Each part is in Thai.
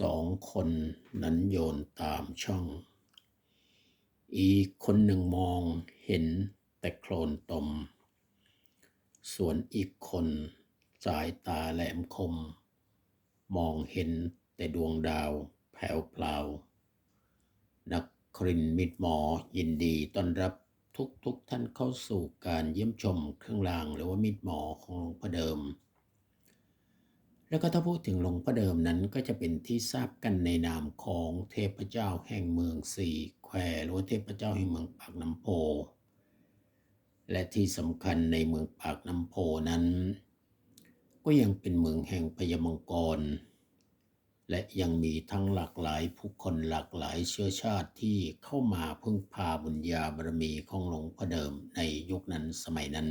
สองคนนั้นโยนตามช่อง อีกคนหนึ่งมองเห็นแต่โคลนตม ส่วนอีกคนสายตาแหลมคม มองเห็นแต่ดวงดาวแผ่วพลานักครินมิตรหมอยินดีต้อนรับทุกทุกท่านเข้าสู่การเยี่ยมชมเครื่องรางหรือว่ามิตรหมอของหลวงพ่อเดิม แล้วก็ถ้าพูดถึงหลวงพ่อเดิมนั้นก็จะเป็นที่ทราบกันในนามของเทพเจ้าแห่งเมืองสี่แควหรือเทพเจ้าแห่งเมืองปากน้ำโพ และที่สำคัญในเมืองปากน้ำโพนั้น ก็ยังเป็นเมืองแห่งพญามังกร และยังมีทั้งหลากหลายผู้คนหลากหลายเชื้อชาติที่เข้ามาพึ่งพาบุญญาบารมีของหลวงพ่อเดิมในยุคนั้นสมัยนั้น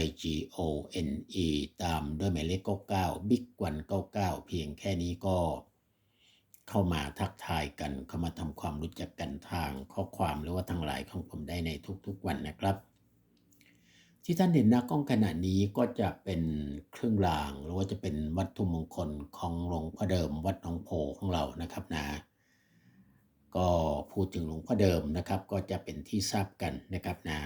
I G O N E ตามด้วยหมายเลข 99 Big วัน99 เพียงแค่นี้ก็ เข้ามาทักทายกัน เข้ามาทำความรู้จักกันทางข้อความหรือว่าทางไลน์ของผมได้ในทุกๆวันนะครับ ที่ท่านเห็นหน้ากล้องขณะนี้ก็จะเป็นเครื่องราง หรือว่าจะเป็นวัตถุมงคลของหลวงพ่อเดิมวัดหนองโพของเรานะครับนะก็พูดถึงหลวงพ่อเดิมนะครับ ก็จะเป็นที่ทราบกันนะครับนะ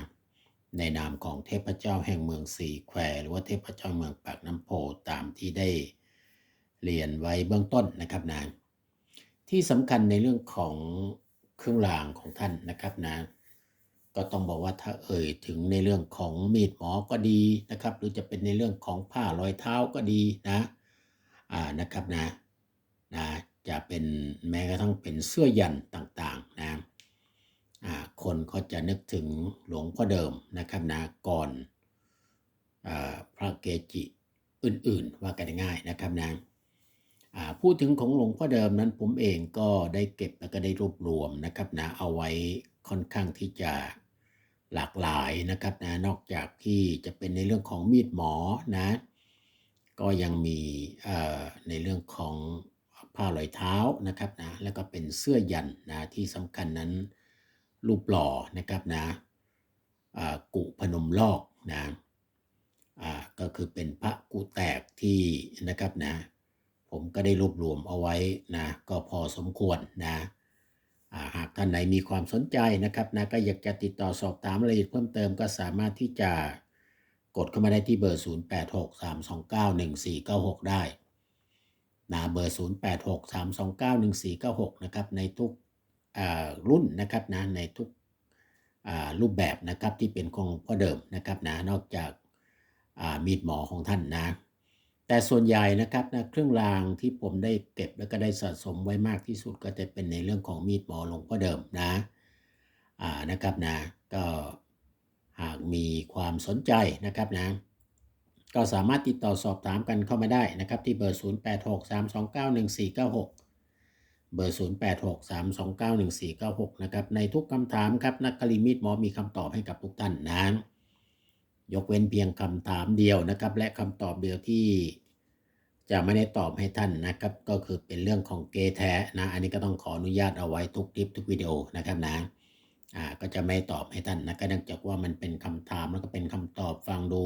ในนามของเทพเจ้าแห่งเมืองสีแควหรือว่าเทพเจ้าเมืองปากน้ำโพตามที่ได้เรียนไว้เบื้องต้นนะครับนะที่สำคัญในเรื่องของเครื่องรางของท่านนะครับนะก็ต้องบอกว่าถ้าเอ่ยถึงในเรื่องของมีดหมอก็ดีนะครับ หรือจะเป็นในเรื่องของผ้ารอยเท้าก็ดีนะอ่านะครับนะนะจะเป็นแม้กระทั่งเป็นเสื้อยันต์ต่างๆนะ คนก็จะนึกถึงหลวงพ่อเดิมนะครับนะก่อนอพระเกจิอื่นๆ ว่ากันง่ายนะครับนะพูดถึงของหลวงพ่อเดิมนั้นผมเองก็ได้เก็บแล้วก็ได้รวบรวมนะครับนะเอาไว้ค่อนข้างที่จะหลากหลายนะครับนะนอกจากที่จะเป็นในเรื่องของมีดหมอนะ ก็ยังมีในเรื่องของผ้ารอยเท้านะครับนะแล้วก็เป็นเสื้อยันนะที่สำคัญนั้น รูปหล่อนะครับนะกุพนมลอกนะก็คือเป็นพระกุแตกที่นะครับนะผมก็ได้รวบรวมเอาไว้นะก็พอสมควรนะาหากท่านไหนมีความสนใจนะครับนะก็อยากจะติดต่อสอบถามรายละเอียดเพิ่มเติมก็สามารถที่จะกดเข้ามาได้ที่เบอร์ 0863291496 ได้นะเบอร์ 0863291496 นะครับในทุก รุ่นนะครับนะในทุกรูปแบบนะครับที่เป็นของพ่อเดิมนะครับนะนอกจากามีดหมอของท่านนะ แต่ส่วนใหญ่นะครับนะเครื่องรางที่ผมได้เก็บแล้วก็ได้สะสมไว้มากที่สุดก็จะเป็นในเรื่องของมีดหมอหลวงพ่อเดิมนะนะครับนะก็หากมีความสนใจนะครับนะก็สามารถติดต่อสอบถามกันเข้ามาได้นะครับ ที่เบอร์ 0863291496 เบอร์ 0863291496 นะครับ ในทุกคำถามครับ นักกลิมิตหมอมีคำตอบให้กับทุกท่านนะ ยกเว้นเพียงคำถามเดียวนะครับ และคำตอบเดียวที่จะไม่ได้ตอบให้ท่านนะครับ ก็คือเป็นเรื่องของเกแท้นะ อันนี้ก็ต้องขออนุญาตเอาไว้ทุกคลิปทุกวิดีโอนะครับนะ อ่า ก็จะไม่ตอบให้ท่านนะก็เนื่องจากว่ามันเป็นคำถามแล้วก็เป็นคำตอบฟังดู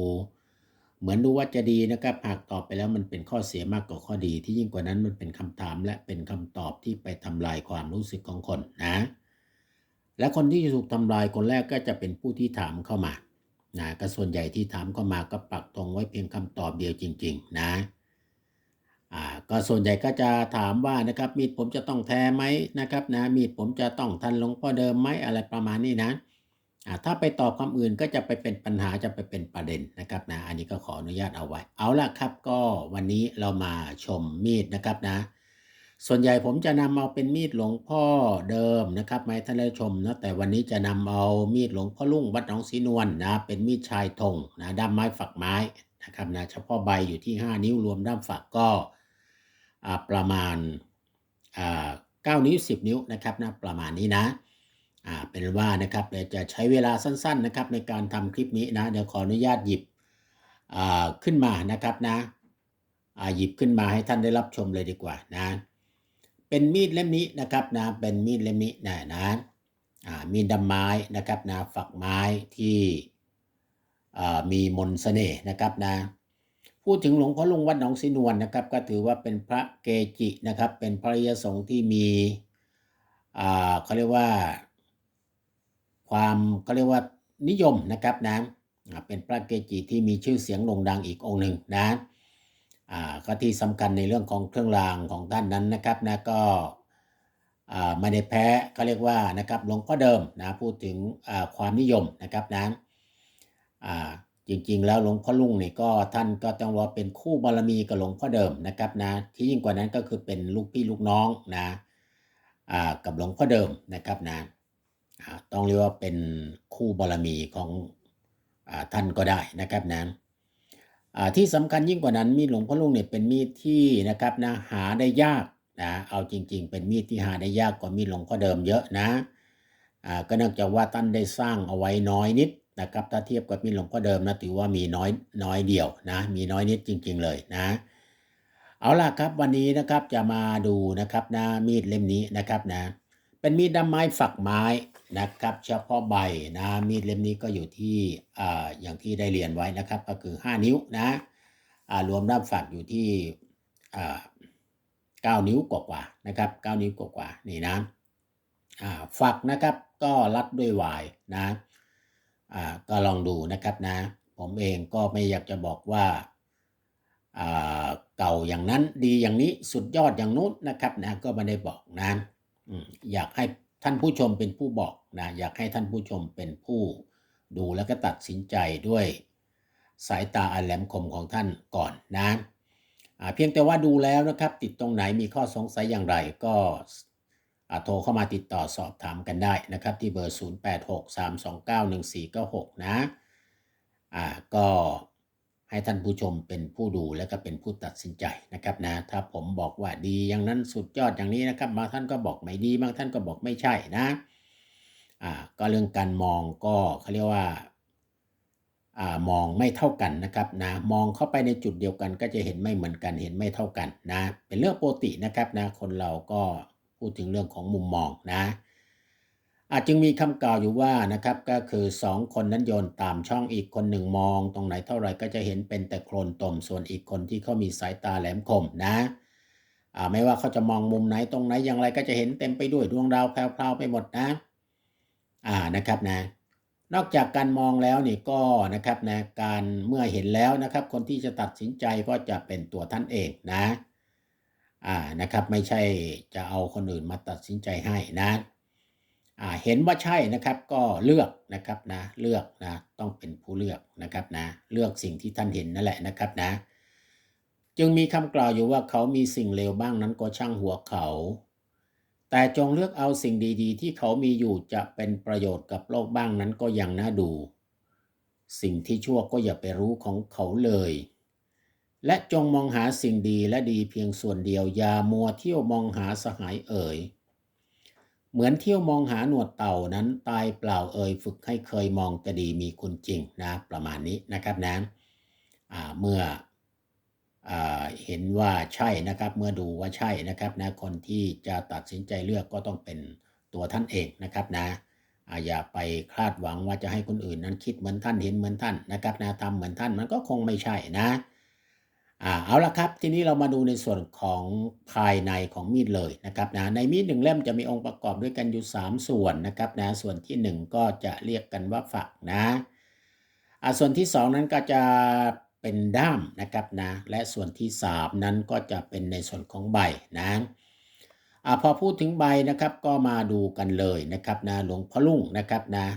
เหมือนดูว่าจะดีนะครับหากตอบไปแล้วมันเป็นข้อเสียมากกว่าข้อดี ที่ยิ่งกว่านั้นมันเป็นคำถามและเป็นคำตอบที่ไปทำลายความรู้สึกของคนนะ และคนที่จะถูกทำลายคนแรกก็จะเป็นผู้ที่ถามเข้ามานะก็ส่วนใหญ่ที่ถามเข้ามาก็ปักตรงไว้เพียงคำตอบเดียวจริง ๆ นะอ่าก็ส่วนใหญ่ก็จะถามว่านะครับมีดผมจะต้องแท้ไหมนะครับนะมีดผมจะต้องทันหลงพ่อเดิมไหมอะไรประมาณนี้นะ ถ้าไปตอบคำอื่นก็จะไปเป็นปัญหาจะไปเป็นประเด็นนะครับนะ อันนี้ก็ขออนุญาตเอาไว้ เอาละครับก็วันนี้เรามาชมมีดนะครับนะ ส่วนใหญ่ผมจะนำเอาเป็นมีดหลวงพ่อเดิมนะครับมาให้ท่านได้ชมนะแต่วันนี้จะนำเอามีดหลวงพ่อลุ่งวัดหนองสีนวลนะ เป็นมีดชายธงนะด้ามไม้ฝักไม้นะครับนะเฉพาะใบอยู่ที่ 5 นิ้วรวมด้ามฝักก็ประมาณอ่า9นิ้ว 10 นิ้วนะครับนะประมาณนี้นะ อ่าเป็นว่านะครับเดี๋ยวจะใช้เวลาสั้นๆนะครับในการทำคลิปนี้นะเดี๋ยวขออนุญาตหยิบอ่าขึ้นมานะครับนะอ่าหยิบขึ้นมาให้ท่านได้รับชมเลยดีกว่านะ เป็นมีดเล่มนี้นะครับนะเป็นมีดเล่มนี้นะนะอ่ามีดดำไม้นะครับนะฝักไม้ที่อ่ามีมนต์เสน่ห์นะครับนะพูดถึงหลวงพ่อลุงวัดหนองสีนวลนะครับ ก็ถือว่าเป็นพระเกจินะครับ เป็นพระยสงฆ์ที่มีอ่าเขาเรียกว่า ความเขาเรียกว่านิยมนะครับนะอ่าเป็นพระเกจิที่มีชื่อเสียงโด่งดังอีกองค์หนึ่งนะอ่าก็ที่สำคัญในเรื่องของเครื่องรางของท่านนั้นนะครับนะก็ไม่ได้แพ้เขาเรียกว่านะครับหลวงพ่อเดิมนะพูดถึงความนิยมนะครับนะอ่าจริงๆแล้วหลวงพ่อลุงเนี่ยก็ท่านก็ต้องว่าเป็นคู่บารมีกับหลวงพ่อเดิมนะครับนะที่ยิ่งกว่านั้นก็คือเป็นลูกพี่ลูกน้องนะกับหลวงพ่อเดิมนะครับนะอ่า ต้องเรียกว่าเป็นคู่บารมีของอท่านก็ได้นะครับนะอ่าที่สำคัญยิ่งกว่านั้นมีดหลวงพ่อลุงเนี่ยเป็นมีดที่นะครับนะหาได้ยากนะเอาจริง ๆ เป็นมีดที่หาได้ยากกว่ามีดหลวงพ่อเดิมเยอะนะก็เนื่องจากว่าท่านได้สร้างเอาไว้น้อยนิดนะครับถ้าเทียบกับมีดหลวงพ่อเดิมนะถือว่ามีน้อยน้อยเดียวนะมีน้อยนิดจริง ๆ เลยนะเอาล่ะครับวันนี้นะครับจะมาดูนะครับนะมีดเล่มนี้นะครับนะเป็นมีดด้ามไม้ฝักไม้ นะครับเฉพาะใบนะมีดเล่มนี้ก็อยู่ที่อ่าอย่างที่ได้เรียนไว้นะครับ ก็คือ 5 นิ้วนะอ่ารวมด้ามฝักอยู่ที่อ่า9นิ้วกว่าๆนะครับ9นิ้วกว่าๆนี่นะอ่าฝักนะครับก็รัดด้วยวายนะอ่าก็ลองดูนะครับนะ ผมเองก็ไม่อยากจะบอกว่าอ่าเก่าอย่างนั้นดีอย่างนี้สุดยอดอย่างนู้นนะครับนะก็ไม่ได้บอกนะอืมอยากให้ ท่านผู้ชมเป็นผู้บอกนะอยากให้ท่านผู้ชมเป็นผู้ดูแล้วก็ตัดสินใจด้วยสายตาอันแหลมคมของท่านก่อนนะเพียงแต่ว่าดูแล้วนะครับ ติดตรงไหนมีข้อสงสัยอย่างไรก็โทรเข้ามาติดต่อสอบถามกันได้นะครับ ที่เบอร์ 0863291496 นะอ่าก็ ให้ท่านผู้ชมเป็นผู้ดูแล้วก็เป็นผู้ตัดสินใจนะครับนะ ถ้าผมบอกว่าดีอย่างนั้นสุดยอดอย่างนี้นะครับบางท่านก็บอกไม่ดีบางท่านก็บอกไม่ใช่นะอ่าก็เรื่องการมองก็เขาเรียกว่าอ่ามองไม่เท่ากันนะครับนะมองเข้าไปในจุดเดียวกันก็จะเห็นไม่เหมือนกันเห็นไม่เท่ากันนะ เป็นเรื่องปกตินะครับนะคนเราก็พูดถึงเรื่องของมุมมองนะ อาจจึงมีคำกล่าวอยู่ว่านะครับก็คือสองคนนั้นโยนตามช่องอีกคนหนึ่งมอง ตรงไหนเท่าไหร่ก็จะเห็นเป็นแต่โคลนตมส่วนอีกคนที่เขามีสายตาแหลมคมนะไม่ว่าเขาจะมองมุมไหนตรงไหนอย่างไรก็จะเห็นเต็มไปด้วยดวงดาวแพรวๆไปหมดนะอ่านะครับนะ นอกจากการมองแล้วนี่ก็นะครับนะการเมื่อเห็นแล้วนะครับ คนที่จะตัดสินใจก็จะเป็นตัวท่านเองนะอ่านะครับไม่ใช่จะเอาคนอื่นมาตัดสินใจให้นะ เห็นว่าใช่นะครับก็เลือกนะครับนะเลือกนะต้องเป็นผู้เลือกนะครับนะเลือกสิ่งที่ท่านเห็นนั่นแหละนะครับนะ จึงมีคำกล่าวอยู่ว่าเขามีสิ่งเลวบ้างนั้นก็ช่างหัวเขา แต่จงเลือกเอาสิ่งดีๆ ที่เขามีอยู่จะเป็นประโยชน์กับโลกบ้างนั้นก็ยังน่าดู สิ่งที่ชั่วก็อย่าไปรู้ของเขาเลย และจงมองหาสิ่งดีและดีเพียงส่วนเดียวอย่ามัวเที่ยวมองหาสหายเอ่ย เหมือนเที่ยวมองหาหนวดเต่านั้นตายเปล่าเอ่ยฝึกให้เคยมองจะดีมีคุณจริงนะประมาณนี้นะครับนะเมื่ออเห็นว่าใช่นะครับ เมื่อดูว่าใช่นะครับนะคนที่จะตัดสินใจเลือกก็ต้องเป็นตัวท่านเองนะครับนะอย่าไปคาดหวังว่าจะให้คนอื่นนั้นคิดเหมือนท่านเห็นเหมือนท่านนะครับนะทำเหมือนท่านมันก็คงไม่ใช่นะ อ่าเอาละครับ ทีนี้เรามาดูในส่วนของภายในของมีดเลยนะครับนะในมีดหนึ่งเล่มจะมีองค์ประกอบด้วยกันอยู่ 3 ส่วนนะครับนะส่วนทีหนึ่1 ก็จะเรียกกันว่าฝักนะอ่าส่วนที่ 2 นั้นก็จะเป็นด้ามนะครับนะและส่วนที่ 3 นั้นก็จะเป็นในส่วนของใบนะอ่าพอพูดถึงใบนะครับก็มาดูกันเลยนะครับนะหลวงพ่อลุ่งนะครับนะ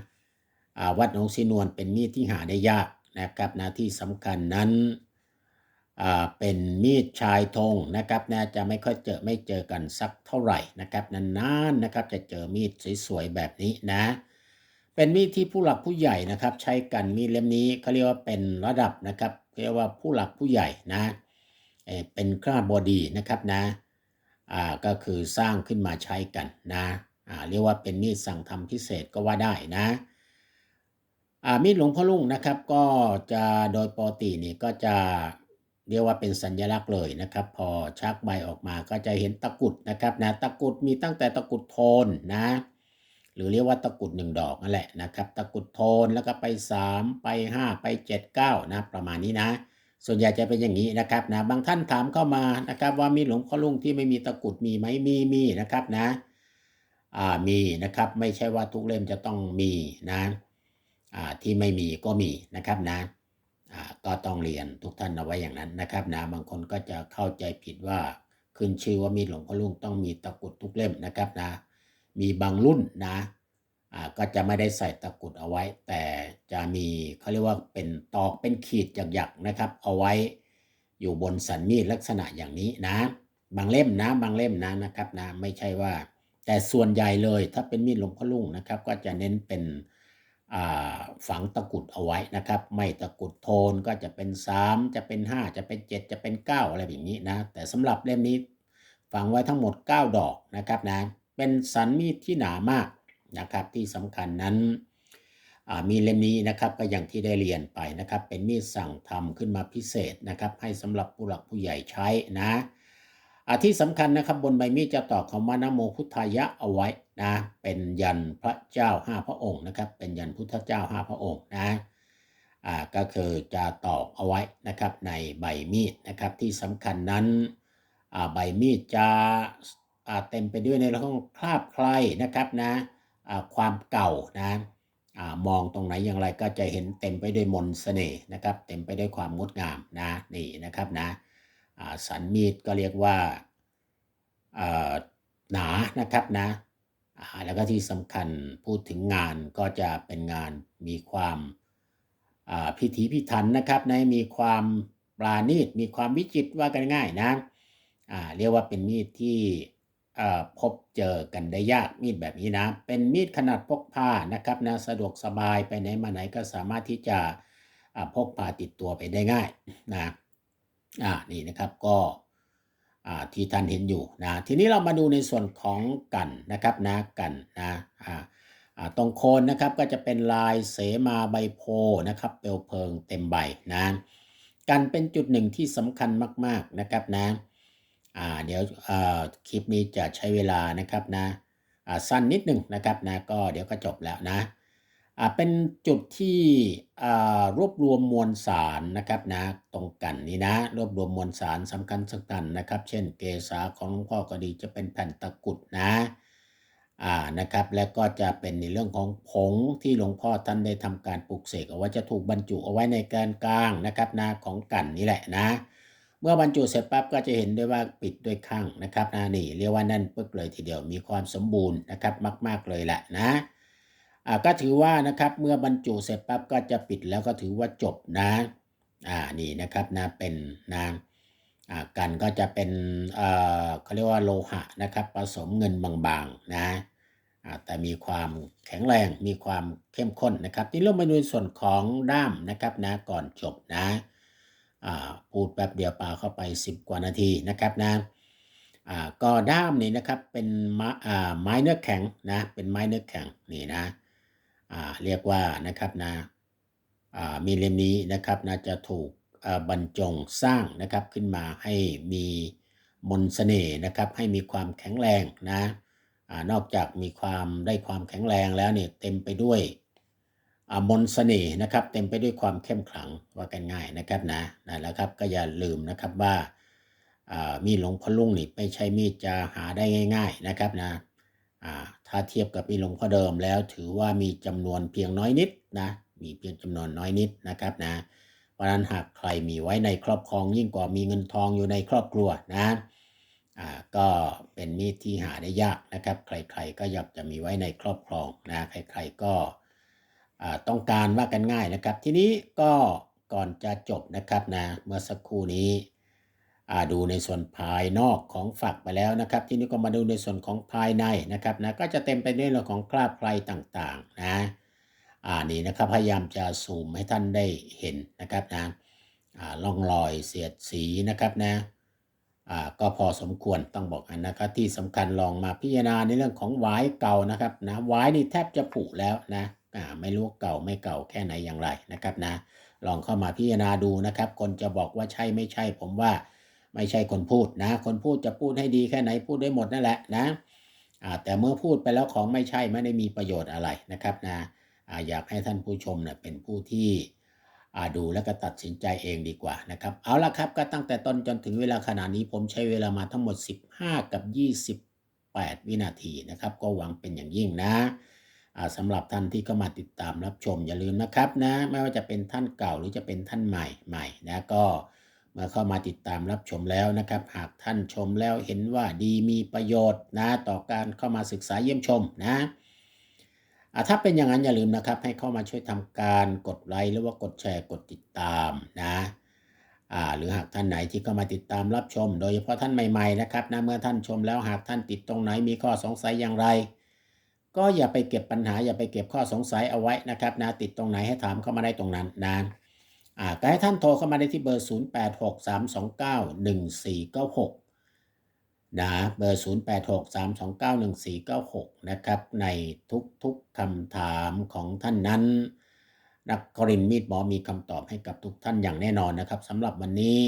อ่าวัดหนองสีนวลเป็นมีดที่หาได้ยากนะครับนะที่สำคัญนั้น เป็นมีดชายธงนะครับนะจะไม่ค่อยเจอไม่เจอกันสักเท่าไหร่นะครับนานๆนะครับจะเจอมีดสวยๆแบบนี้นะ เป็นมีดที่ผู้หลักผู้ใหญ่นะครับ ใช้กันมีดเล่มนี้เขาเรียกว่าเป็นระดับนะครับเรียกว่าผู้หลักผู้ใหญ่นะเเป็นคราบอดีนะครับนะอ่าก็คือสร้างขึ้นมาใช้กันนะอ่าเรียกว่าเป็นมีดสั่งทำพิเศษก็ว่าได้นะอ่ามีดหลวงพ่อลุงนะครับก็จะโดยปกตินี่ก็จะ เรียกว่าเป็นสัญลักษณ์เลยนะครับ พอชักใบออกมาก็จะเห็นตะกุดนะครับนะตะกุดมีตั้งแต่ตะกุดโทนนะ หรือเรียกว่าตะกุดหนึ่งดอกนั่นแหละนะครับตะกุดโทนแล้วก็ไป 3 ไป 5 ไป 7 9 นะประมาณนี้นะ ส่วนใหญ่จะเป็นอย่างนี้นะครับนะบางท่านถามเข้ามานะครับว่ามีหลวงพ่อลุงที่ไม่มีตะกุดมีไหมมีมีนะครับนะอ่ามีนะครับไม่ใช่ว่าทุกเล่มจะต้องมีนะอ่าที่ไม่มีก็มีนะครับนะ ก็ต้องเรียนทุกท่านเอาไว้อย่างนั้นนะครับนะบางคนก็จะเข้าใจผิดว่าขึ้นชื่อว่ามีหลวงพ่อลุงต้องมีตะกุดทุกเล่มนะครับนะ มีบางรุ่นนะก็จะไม่ได้ใส่ตะกุดเอาไว้ แต่จะมีเขาเรียกว่าเป็นตอกเป็นขีดหยักๆนะครับ เอาไว้อยู่บนสันมีดลักษณะอย่างนี้นะ บางเล่มนะบางเล่มนะนะครับนะไม่ใช่ว่า แต่ส่วนใหญ่เลยถ้าเป็นมีดหลวงพ่อลุงนะครับ ก็จะเน้นเป็น ฝังตะกุดเอาไว้นะครับ ไม่ตะกุดโทนก็จะเป็น 3 จะเป็น 5 จะเป็น 7 จะเป็น 9 อะไรแบบนี้นะ แต่สำหรับเล่มนี้ฝังไว้ทั้งหมด 9 ดอกนะครับนะ เป็นสันมีดที่หนามากนะครับ ที่สำคัญนั้นมีเล่มนี้นะครับก็อย่างที่ได้เรียนไปนะครับ เป็นมีดสั่งทำขึ้นมาพิเศษนะครับ ให้สำหรับผู้หลักผู้ใหญ่ใช้นะ อที่สำคัญนะครับบนใบมีดจะตอกคำว่านโมพุทธายะเอาไว้นะเป็นยันพระเจ้าห้าพระองค์นะครับ เป็นยันพุทธเจ้าห้าพระองค์นะอ่าก็คือจะตอกเอาไว้นะครับในใบมีดนะครับที่สำคัญนั้นอ่าใบมีดจะเต็มไปด้วยในเรื่องของคราบใครนะครับนะความเก่านะมองตรงไหนอย่างไรก็จะเห็นเต็มไปด้วยมนเสน่ห์นะครับ เต็มไปด้วยความงดงามนะนี่นะครับนะ สันมีดก็เรียกว่าหนานะครับนะแล้วก็ที่สำคัญพูดถึงงานก็จะเป็นงานมีความพิถีพิถันนะครับนะมีความปราณีตมีความวิจิตรว่ากันง่ายนะเรียกว่าเป็นมีดที่พบเจอกันได้ยากมีดแบบนี้นะ เป็นมีดขนาดพกพานะครับนะสะดวกสบายไปไหนมาไหนก็สามารถที่จะพกพาติดตัวไปได้ง่ายนะ อ่านี่นะครับก็อ่าที่ท่านเห็นอยู่นะทีนี้เรามาดูในส่วนของกันนะครับนะกันนะอ่าตรงโคนนะครับก็จะเป็นลายเสมาใบโพนะครับเปลวเพลิงเต็มใบนะกันเป็นจุดหนึ่งที่สำคัญมาก ๆนะครับนะอ่าเดี๋ยวอ่าคลิปนี้จะใช้เวลานะครับนะอ่าสั้นนิดหนึ่งนะครับนะก็เดี๋ยวก็จบแล้วนะ เป็นจุดที่รวบรวมมวลสารนะครับนะตรงกันนี้นะ รวบรวมมวลสารสำคัญสักกันนะครับ เช่นเกษาของหลวงพ่อก็ดีจะเป็นแผ่นตะกุดนะอ่านะครับและก็จะเป็นในเรื่องของผงที่หลวงพ่อท่านได้ทำการปลูกเสกเอาไว้จะถูกบรรจุเอาไว้ในการกลางนะครับนะของกันนี่แหละนะ เมื่อบรรจุเสร็จปั๊บก็จะเห็นได้ว่าปิดด้วยข้างนะครับนะนี่เรียกว่านั่นปึ๊กเลยทีเดียวมีความสมบูรณ์นะครับมาก ๆเลยแหละนะ อ่าก็ถือว่านะครับเมื่อบรรจุเสร็จปั๊บก็จะปิดแล้วก็ถือว่าจบนะอ่านี่นะครับนะเป็นนะอ่ากันก็จะเป็นเอ่อเขาเรียกว่าโลหะนะครับผสมเงินบางๆนะอ่าแต่มีความแข็งแรงมีความเข้มข้นนะครับที่เริ่มาดูส่วนของด้ามนะครับนะก่อนจบนะอ่าพูดแป๊บเดียวปาเข้าไป 10 กว่านาทีนะครับนะอ่าก็ด้ามนี่นะครับเป็นไม้เนื้อแข็งนะเป็นไม้เนื้อแข็งนี่นะ เรียกว่านะครับนะมีเล่มนี้นะครับนะจะถูกบรรจงสร้างนะครับขึ้นมาให้มีมนสเสน่ห์นะครับให้มีความแข็งแรงนะอนอกจากมีความได้ความแข็งแรงแล้วเนี่ยเต็มไปด้วยมนสเสน่ห์นะครับเต็มไปด้วยความเข้มขลังว่ากันง่ายนะครับนะนะแล้วครับก็อย่าลืมนะครับว่ามีหลวงพ่อลุงนี่ไม่ใช่มีดจะหาได้ง่าย ๆนะครับนะ ถ้าเทียบกับมีหลวงพ่อเดิมแล้วถือว่ามีจำนวนเพียงน้อยนิดนะมีเพียงจำนวนน้อยนิดนะครับนะเพราะนั้นหากใครมีไว้ในครอบครองยิ่งกว่ามีเงินทองอยู่ในครอบครัวนะอ่าก็เป็นมีดที่หาได้ยากนะครับ ใครๆก็อยากจะมีไว้ในครอบครองนะใครๆก็ต้องการว่ากันง่ายนะครับ ทีนี้ก็ก่อนจะจบนะครับนะเมื่อสักครู่นี้ ดูในส่วนภายนอกของฝักไปแล้วนะครับ ทีนี้ก็มาดูในส่วนของภายในนะครับนะก็จะเต็มไปด้วยเรื่องของคราบไพรต่างๆนะอ่านี่นะครับพยายามจะซูมให้ท่านได้เห็นนะครับนะอ่าล่องรอยเสียดสีนะครับนะอ่าก็พอสมควรต้องบอกอันนะครับที่สำคัญลองมาพิจารณาในเรื่องของวายเก่านะครับนะวายนี่แทบจะผุแล้วนะอ่าไม่รู้เก่าไม่เก่าแค่ไหนอย่างไรนะครับนะลองเข้ามาพิจารณาดูนะครับ คนจะบอกว่าใช่ไม่ใช่ผมว่า ไม่ใช่คนพูดนะ คนพูดจะพูดให้ดีแค่ไหนพูดได้หมดนั่นแหละนะแต่เมื่อพูดไปแล้วของไม่ใช่ไม่ได้มีประโยชน์อะไรนะครับนะอยากให้ท่านผู้ชมเนี่ยเป็นผู้ที่ดูแล้วก็ตัดสินใจเองดีกว่านะครับ เอาละครับก็ตั้งแต่ต้นจนถึงเวลาขณะนี้ผมใช้เวลามาทั้งหมด 15 กับ 28 วินาทีนะครับ ก็หวังเป็นอย่างยิ่งนะสำหรับท่านที่เข้ามาติดตามรับชมอย่าลืมนะครับนะ ไม่ว่าจะเป็นท่านเก่าหรือจะเป็นท่านใหม่ใหม่นะก็ เมื่อเข้ามาติดตามรับชมแล้วนะครับ หากท่านชมแล้วเห็นว่าดีมีประโยชน์นะต่อการเข้ามาศึกษาเยี่ยมชมนะถ้าเป็นอย่างนั้นอย่าลืมนะครับให้เข้ามาช่วยทำการกดไลค์หรือว่ากดแชร์กดติดตามนะหรือหากท่านไหนที่เข้ามาติดตามรับชม โดยเฉพาะท่านใหม่ๆนะครับนะเมื่อท่านชมแล้วหากท่านติดตรงไหนมีข้อสงสัยอย่างไร ก็อย่าไปเก็บปัญหาอย่าไปเก็บข้อสงสัยเอาไว้นะครับนะติดตรงไหนให้ถามเข้ามาได้ตรงนั้นนะ่าก็ให้ท่านโทรเข้ามาได้ที่เบอร์ 0863291496 นะ เบอร์ 0863291496 นะครับ ในทุกๆคำถามของท่านนั้น นักกรินมีดหมอมีคำตอบให้กับทุกท่านอย่างแน่นอนนะครับสำหรับวันนี้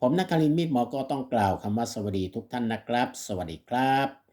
ผมนักกรินมีดหมอก็ต้องกล่าวคำว่าสวัสดีทุกท่านนะครับ สวัสดีครับ